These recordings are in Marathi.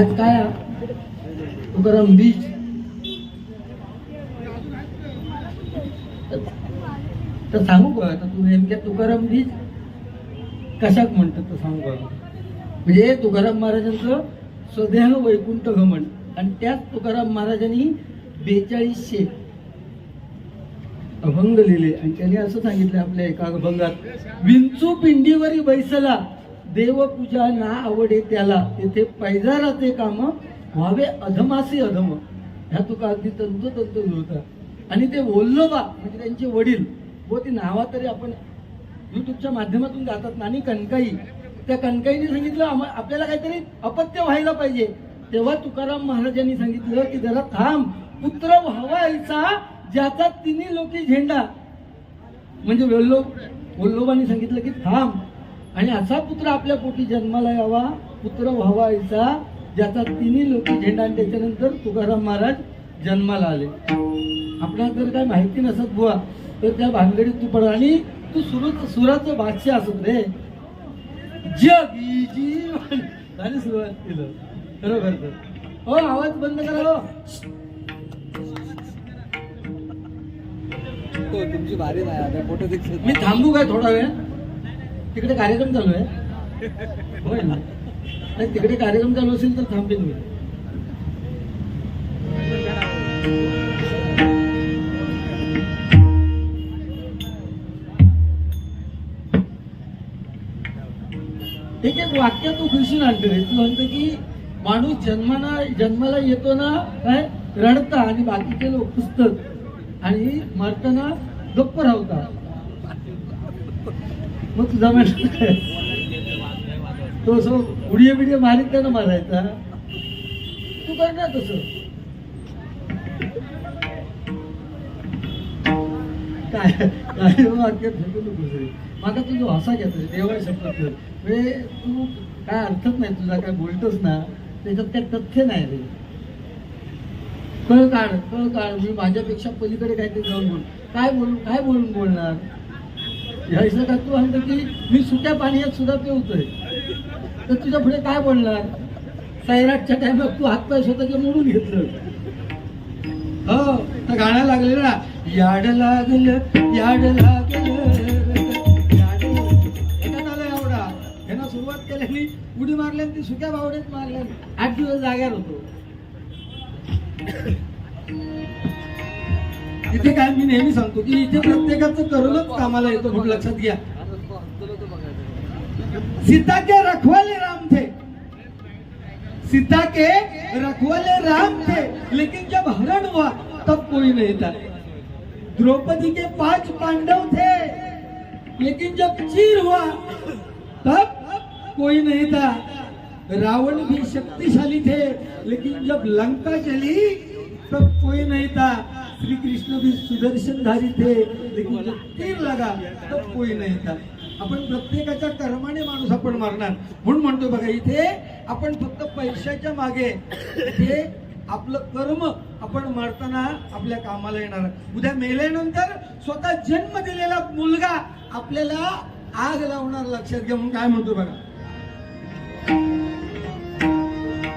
आज काय? तुकाराम बीज. तर सांगू का आता तू नेमक्या तुकाराम बीज? कशाक म्हणतात तर सांगू का? म्हणजे तुकाराम महाराजांचं स्वदेह वैकुंठ गमन आणि त्याच तुकाराम महाराजांनी बेचाळीसशे अभंग लिहिले. आणि त्याने असं सांगितलं आपल्या एका अभंगात विंचू पिंडीवरी बैसला. देवपूजा ना आवडे त्याला. तेथे पैजाराचे काम व्हावे अधमासी अधम. ह्या तुका अगदी तंतोतंत होता आणि ते वल्लोबा म्हणजे त्यांचे वडील व ती नावा तरी आपण युट्यूबच्या माध्यमातून गातात ना. आणि कणकाई त्या कणकाईने सांगितलं आपल्याला काहीतरी अपत्य व्हायला पाहिजे. तेव्हा तुकाराम महाराजांनी सांगितलं की जरा थांब. पुत्र व्हावायचा ज्याचा तिन्ही लोकी झेंडा. म्हणजे वल्लो वल्लोबाने सांगितलं की थांब. आणि असा पुत्र आपल्या पोटी जन्माला यावा पुत्र व्हावायचा ज्याचा तिन्ही लोकी झेंडा आणि त्याच्यानंतर तुकाराम महाराज जन्माला आले. आपल्याला जर काय माहिती नसत बुवा तर त्या भानगडीत तू पड आणि तू सुरत सुराचं बादशाह असत रे. जगी जीवन. झाली सुरुवात केलं बरोबर तर. हो आवाज बंद करा हो. हो, तुमची भारी नाही आता फोटो दिसत मी थांबू काय थोडा वेळ? तिकडे कार्यक्रम चालू आहे. होय ना? नाही तिकडे कार्यक्रम चालू असेल तर थांबेन मी. एक एक वाक्य तू खुशीन आणतो तू म्हणतो की माणूस जन्माना जन्माला येतो ना काय? रडता आणि बाकीचे लोक पुस्तक आणि मरताना गप्प राहतात. मग तुझा म्हणतो तो असं उडिया बिडिया मारीत त्यानं मारायचा. तू करणार ना काय काय वाक्य फेकू नकोस रे माझा तुझं हसा घेतो देवाय शपथ म्हणजे तू काय अर्थच नाही तुझा काय बोलतोस ना त्याच्यात काय तथ्य नाही रे. कळ काढ कळ काढ मी माझ्यापेक्षा पलीकडे काहीतरी जाऊन बोल. काय बोलून काय बोलून बोलणार? ह्याचं का तू म्हणतो की मी सुट्या पाण्यात सुद्धा पिवतोय तर तुझ्या पुढे काय बोलणार? सैराटच्या टायमात तू हातपाय स्वतःचे मोडून घेतलं. हो तर गाणं लागलेलं ना. याड लागलं याड लागलं याड एवढा. ह्यानं सुरुवात केल्याने उडी मारल्याने ती सुक्या बावड्यात मारल्याने आठ दिवस जाग्यावर होतो. इथे काय मी नेहमी सांगतो की इथे प्रत्येकाचं करूनच कामाला येतो खूप लक्षात घ्या. सीता के रखवाले राम थे. सीता के रखवाले राम थे. लेकिन जब हरण हुआ तब कोई नहीं था. द्रौपदी के पांच पांडव थे. लेकिन जब चीर हुआ तब कोई नहीं था. रावण भी शक्तिशाली थे लेकिन जब लंका चली तब कोई नहीं था. श्री कृष्ण भी सुदर्शनधारी थे लेकिन जब तीर लगा तब कोई नहीं था। आपण प्रत्येकाच्या कर्माने माणूस आपण मारणार. म्हणून म्हणतो बघा इथे आपण फक्त पैशाच्या मागे इथे आपलं कर्म आपण मारताना आपल्या कामाला येणार. उद्या मेल्यानंतर स्वतः जन्म दिलेला मुलगा आपल्याला आग लावणार लक्षात घ्या. म्हणून काय म्हणतो बघा?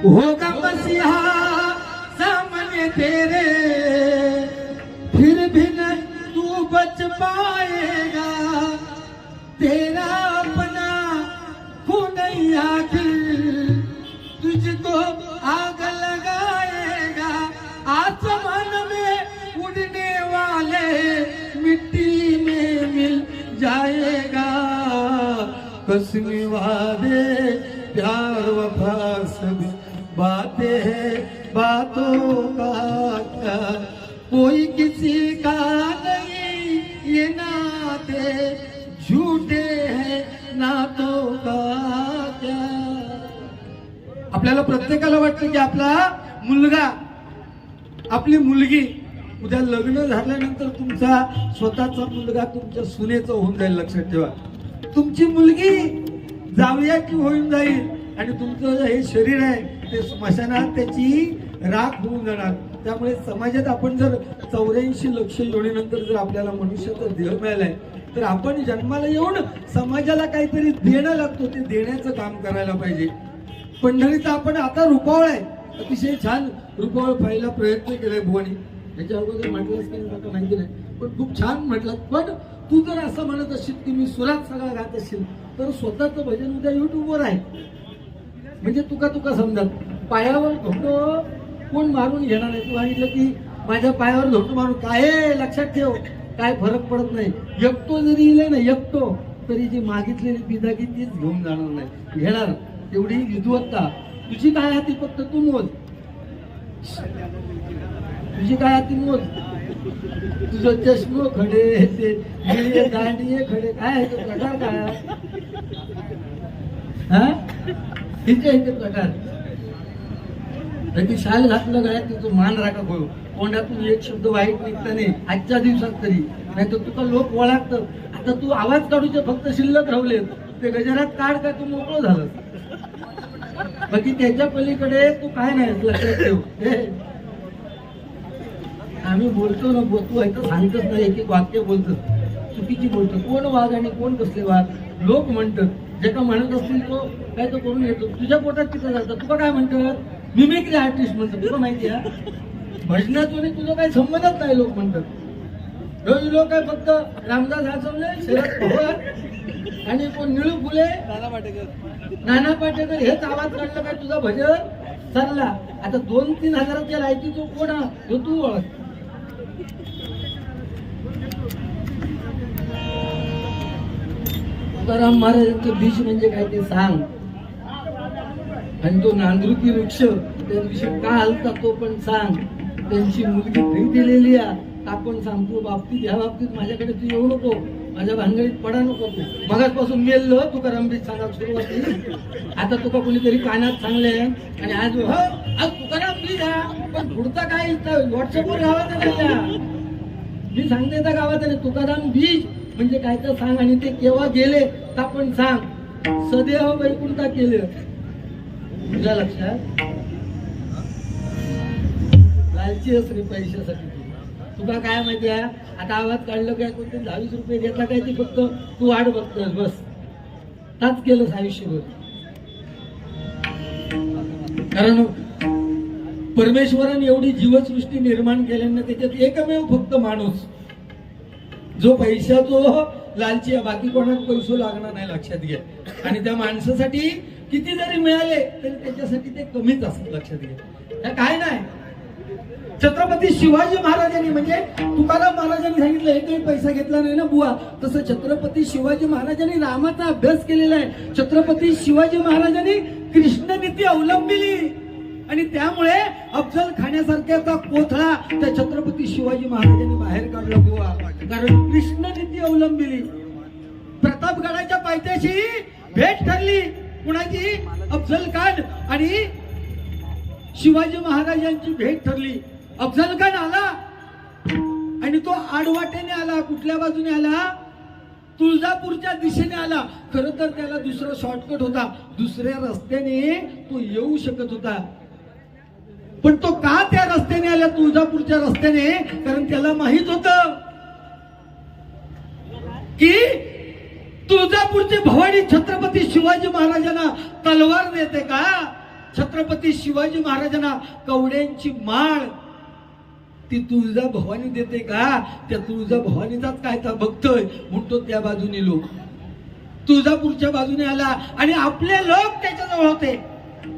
होगा मसीहा सामने तेरे पाएगा तेरा अपना खून ही आखिर तुझको आग लगाएगा। आसमान में उड़ने वाले मिट्टी में मिल जाएगा। कसमी वादे प्यार वफा सब बातें हैं, बातों का क्या? कोई किसी का आपल्याला प्रत्येकाला वाटतं की आपला मुलगा आपली मुलगी उद्या लग्न झाल्यानंतर तुमचा स्वतःचा मुलगा तुमच्या सुनेचा होऊन जाईल लक्षात ठेवा. तुमची मुलगी जावयाची होऊन जाईल? आणि तुमचं जे हे शरीर आहे ते स्मशानात त्याची राख होऊन जाणार. त्यामुळे समाजात आपण जर चौऱ्याऐंशी लक्ष योजनेनंतर जर आपल्याला मनुष्याचा देह मिळालाय तर आपण जन्माला येऊन समाजाला काहीतरी देणं लागतो ते देण्याचं काम करायला पाहिजे. पंढरीचा आपण आता रुपावळ आहे. अतिशय छान रुपावळ पाहायला प्रयत्न केलाय भुवानी. याच्या अगोदर म्हटलंच की मला माहिती नाही. पण खूप छान म्हटलं. पण तू जर असं म्हणत असशील की मी सुरात सगळा गात असशील तर स्वतःचं भजन उद्या युट्यूबवर आहे. म्हणजे तुका तुका समजा पायावर धोटो कोण मारून घेणार नाही तू सांगितलं की माझ्या पायावर धोटो मारून. काय लक्षात ठेव. काय फरक पडत नाही. एकटो जरी इले ना एकटो तरी जी मागितलेली पिदागी तीच घेऊन जाणार नाही. घेणार तेवढी विधुवत्ता. तुझी काय हाती फक्त तू मोज. तुझी काय हाती मोज. तुझं चष्म खडे ते निळे दांडिये खडे काय आहे तो प्रकार काय? हा? आहे ते प्रकार. तर ती शाल घातलं काय? तुझं मान राखा करू तोंडातून एक शब्द वाईट निघता नाही. आजच्या दिवसात तरी. नाही तर तुका लोक ओळखतात. आता तू आवाज काढूचे फक्त शिल्लक राहले ते गजरात काढ का तू मोकळं झालं बाकी त्याच्या पलीकडे तू काय नाही लक्षात ठेव. आम्ही बोलतो ना बोलतो आहे तर सांगतच नाही एक एक वाक्य बोलतो चुकीची बोलतो कोण वाघ आणि कोण कसले वाघ? लोक म्हणतात. जे का म्हणत असतील तो काय तो करून येतो तुझ्या पोटात तिथं जातात तुका काय म्हणतात? मिमिक्री आर्टिस्ट म्हणतात. तुला माहिती आहे भजनातून तुझा काही संबंधच नाही लोक म्हणतात. रोज लोक काय फक्त रामदास आचवले शरद पवार आणि कोण निळू फुले? नाना पाटेकर. नाना पाटेकर हेच आवाज काढलं काय तुझा भजन? चालला. आता दोन तीन हजाराच्या लायकी तो कोण? तो तू ओळख. तुकाराम महाराजांचं बीज म्हणजे काय ते सांग. आणि तो नांदृती वृक्ष त्याविषयी का हलता तो पण सांग. त्यांची मुलगी घरी दिलेली आहे. आपण सांगतो बाबतीत ह्या बाबतीत माझ्याकडे तू येऊ नको. माझ्या भानगडीत पडा नको तू मगासपासून मेललो तुकाराम सांगायला सुरुवात केली. आता तुका कोणीतरी कानात सांगले आणि आज हो आज तुकाराम बीज हा पण पुढचा काय व्हॉट्सअपवर गावात नाही मी सांगते त्या गावात आले तुकाराम बीज म्हणजे काय तर सांग आणि ते केव्हा गेले तर आपण सांग. सदैव वैकुंठा केले. तुझ्या लक्षात? लालची असली पैशासाठी. तुका काय माहिती आहे? आता आवाज काढलं काय कोणते? दहावीस रुपये घेतला काय ते फक्त तू वाट बघतोस बस. ताच केलंस आयुष्यभर. कारण परमेश्वराने एवढी जीवसृष्टी निर्माण केल्यानं त्याच्यात एकमेव फक्त माणूस. जो पैशाचो लालची आहे बाकी कोणाला पैसो लागणार नाही लक्षात घ्या आणि त्या माणसासाठी किती जरी मिळाले तरी त्याच्यासाठी ते कमीच असत लक्षात घ्या काय नाही छत्रपती शिवाजी महाराजांनी म्हणजे तुकाराम महाराजांनी सांगितलं एकही पैसा घेतला नाही ना बुवा. तसं छत्रपती शिवाजी महाराजांनी रामाचा अभ्यास केलेला आहे. छत्रपती शिवाजी महाराजांनी कृष्ण नीती अवलंबिली. आणि त्यामुळे अफजल खाण्यासारख्याचा कोथळा त्या छत्रपती शिवाजी महाराजांनी बाहेर काढला बुवा. कारण कृष्ण नीती अवलंबिली. प्रतापगडाच्या पायथ्याशी भेट ठरली. कुणाची? अफजल खान. आणि शिवाजी महाराजांची भेट ठरली. अफजल खान आला आणि तो आडवाटेने आला कुठल्या बाजूने आला? तुळजापूरच्या दिशेने आला. खर तर त्याला दुसरा शॉर्टकट होता. दुसऱ्या रस्त्याने तो येऊ शकत होता. पण तो का त्या रस्त्याने आला? तुळजापूरच्या रस्त्याने? कारण त्याला माहीत होत की तुळजापूरचे भवानी छत्रपती शिवाजी महाराजांना तलवार देते का? छत्रपती शिवाजी महाराजांना कवड्यांची माळ ती तुळजा भवानी देते का? त्या तुळजा भवानीचाच काय तर बघतोय? म्हणतो त्या बाजूने लोक. तुळजापूरच्या बाजूने आला आणि आपले लोक त्याच्याजवळ होते.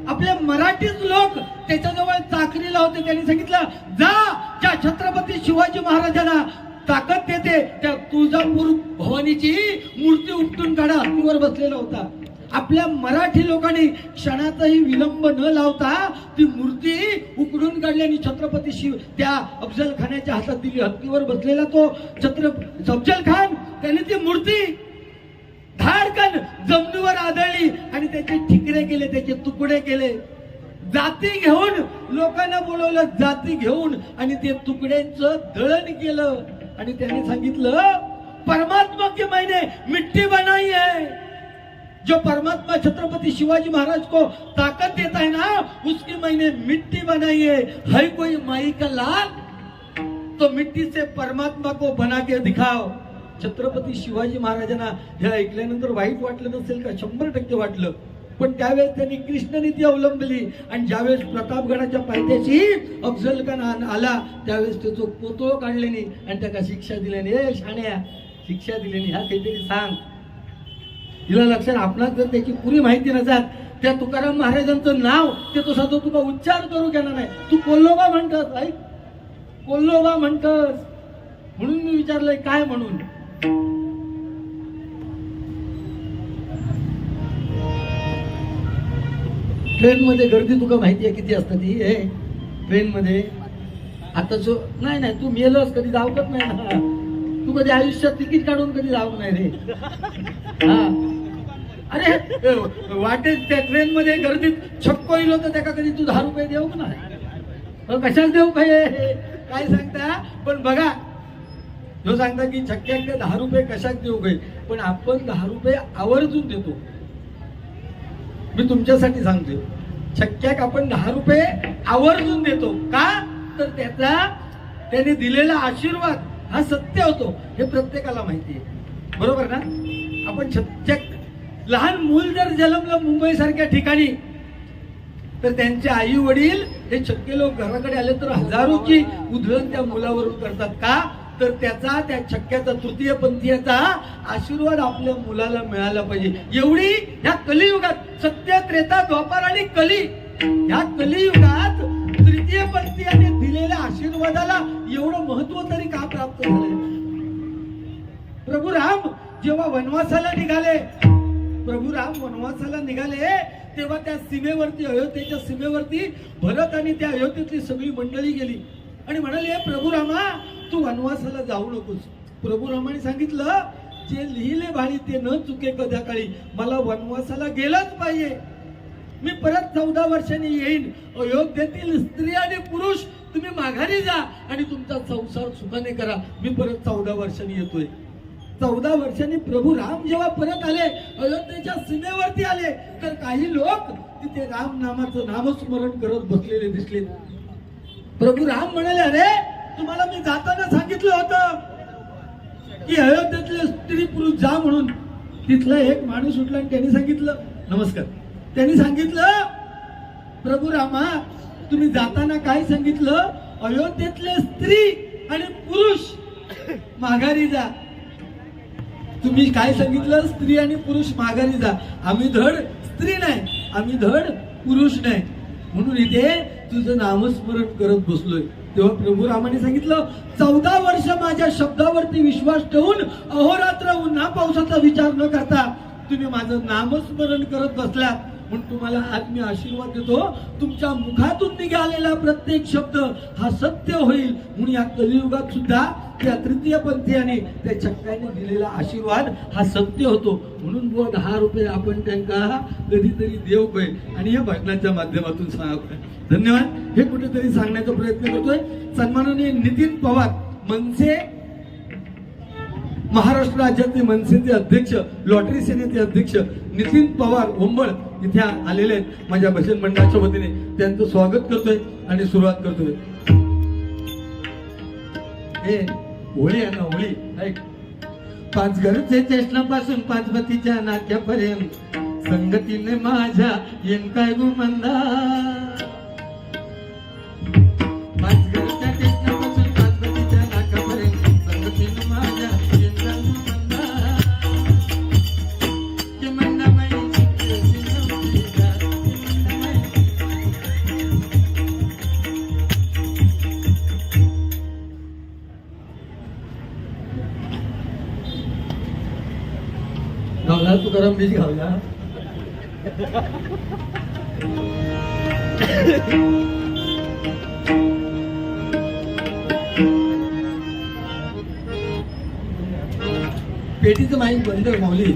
आपले मराठीच लोक त्याच्याजवळ चाकरीला होते. त्यांनी सांगितलं जा ज्या छत्रपती शिवाजी महाराजांना ताकद देते त्या तुळजापूर भवानीची मूर्ती उपटून काढा. हत्तीवर बसलेला होता. आपल्या मराठी लोकांनी क्षणाचाही विलंब न लावता ती मूर्ती उकडून आणि छत्रपती शिव त्या अफजल खानाच्या हातात दिली हत्तीवर बसलेला तो छत्र अफजल खान त्याने ती मूर्ती धाडकन जमिनीवर आदळली आणि त्याचे ठिकरे केले त्याचे तुकडे केले. जाती घेऊन लोकांना बोलवलं जाती घेऊन आणि ते तुकड्यांच दळण केलं. आणि त्याने सांगितलं परमात्मा के मैने मिट्टी बनाई है जो परमात्मा छत्रपति शिवाजी महाराज को ताकत देता है ना उसकी मैंने मिट्टी बनाई है। है कोई माई का लाल? तो मिट्टी से परमात्मा को बना के दिखाओ। छत्रपती शिवाजी महाराजांना हे ऐकल्यानंतर वाईट वाटलं नसेल का? शंभर टक्के वाटलं. पण त्यावेळेस त्यांनी कृष्ण नीती अवलंबली आणि ज्यावेळेस प्रतापगडाच्या पायथ्याशी अफजल खान आला त्यावेळेस त्याचं पोतोळ काढल्याने आणि त्याला शिक्षा दिल्याने. शाण्या शिक्षा दिल्याने ह्या काहीतरी सांग. हिला लक्षात आपणास जर त्याची पुरी माहिती नसतात त्या तुकाराम महाराजांचं नाव ते तो साधं तुका उच्चार करू घेणार नाही. तू कोल्लोबा म्हणतस ऐक कोल्लोबा म्हणतस. म्हणून मी विचारलंय काय म्हणून? ट्रेन मध्ये गर्दी तुका माहिती आहे किती असतं ती हे ट्रेन मध्ये आता जो नाही नाही तू मेलस कधी जावकत नाही ना. तू कधी आयुष्यात तिकीट काढून कधी जाऊ नाही रे. हा. वाटेत त्या ट्रेन मध्ये गर्दीत छक्को येईल होतं त्याका कधी तू दहा रुपये देऊ का नाही? कशाला देऊ काय काय सांगता? पण बघा जो सांगता की छक्क्यात ते दहा रुपये कशात देऊ काही पण आपण दहा रुपये आवर्जून देतो. मी तुमच्यासाठी सांगतोय. छक्क्याक आपण दहा रुपये आवर्जून देतो. का? तर त्याचा त्याने दिलेला आशीर्वाद हा सत्य होतो. हे प्रत्येकाला माहिती आहे. बरोबर ना? आपण छक्क्याक लहान मूल जर जन्मलं मुंबईसारख्या ठिकाणी तर त्यांचे आई वडील हे छक्के लोक घराकडे आले तर हजारोची उधळण त्या मुलावरून करतात का? तर त्याचा त्या छक्क्याचा तृतीय पंथीयाचा आशीर्वाद आपल्या मुलाला मिळाला पाहिजे. एवढी ह्या कलियुगात सत्य त्रेता द्वापार आणि कली ह्या कलियुगात तृतीय पंथीयाने दिलेल्या आशीर्वादाला एवढं महत्त्व तरी का प्राप्त झालंय? प्रभू राम जेव्हा वनवासाला निघाले प्रभू राम वनवासाला निघाले. तेव्हा त्या सीमेवरती अयोध्येच्या सीमेवरती भरत आणि त्या अयोध्येतली सगळी मंडळी गेली. आणि म्हणाले "हे प्रभू रामा तू वनवासाला जाऊ नकोस. प्रभू रामाने सांगितलं जे लिहिले भाडी ते न चुके कध्या काळी. मला वनवासाला गेलंच पाहिजे. मी परत चौदा वर्षांनी येईन. अयोध्येतील स्त्री आणि पुरुष तुम्ही माघारी जा आणि तुमचा संसार सुखाने करा. मी परत चौदा वर्षांनी येतोय. चौदा वर्षांनी प्रभू राम जेव्हा परत आले अयोध्येच्या सीमेवरती आले तर काही लोक तिथे राम नामाचं नामस्मरण करत बसलेले दिसले. प्रभू राम म्हणाले अरे तुम्हाला मी जाताना सांगितलं होतं की अयोध्येतले स्त्री पुरुष जा म्हणून. तिथला एक माणूस उठला आणि त्यांनी सांगितलं नमस्कार. त्यांनी सांगितलं प्रभू रामा तुम्ही जाताना काय सांगितलं? अयोध्येतले स्त्री आणि पुरुष माघारी जा. तुम्ही काय सांगितलं? स्त्री आणि पुरुष माघारी जा. आम्ही धड स्त्री नाही. आम्ही धड पुरुष नाही. म्हणून इथे तुझं नामस्मरण करत बसलोय. तेव्हा प्रभू रामाने सांगितलं चौदा वर्ष माझ्या शब्दावरती विश्वास ठेवून अहोरात्र उन्हा पावसाचा विचार न करता तुम्ही माझं नामस्मरण करत बसलात. म्हणून तुम्हाला आज मी आशीर्वाद देतो. तुमच्या मुखातून निघालेला प्रत्येक शब्द हा सत्य होईल म्हणून या कलियुगात सुद्धा त्या तृतीय पंथीयाने त्या चक्काने दिलेला आशीर्वाद हा सत्य होतो. म्हणून बुवा दहा रुपये आपण त्यांना कधीतरी देऊ काय आणि या भजनाच्या माध्यमातून सांगा धन्यवाद. हे कुठेतरी सांगण्याचा प्रयत्न करतोय. सन्माननीय नितीन पवार मनसे महाराष्ट्र राज्याचे मनसेचे अध्यक्ष लॉटरी सेनेचे अध्यक्ष नितीन पवार ओंबळ इथे आलेले आहेत माझ्या भजन मंडळाच्या वतीने त्यांचं स्वागत करतोय आणि सुरुवात करतोय. हे होळी आहे ना होळी? ऐक. पाच घरचे चेष्टापासून पाचपतीच्या नाक्यापर्यंत. संगतीने माझ्या येण काय गुमंदा गरम बीज घालूया पेटीचं माईक बंद आहे, माऊली.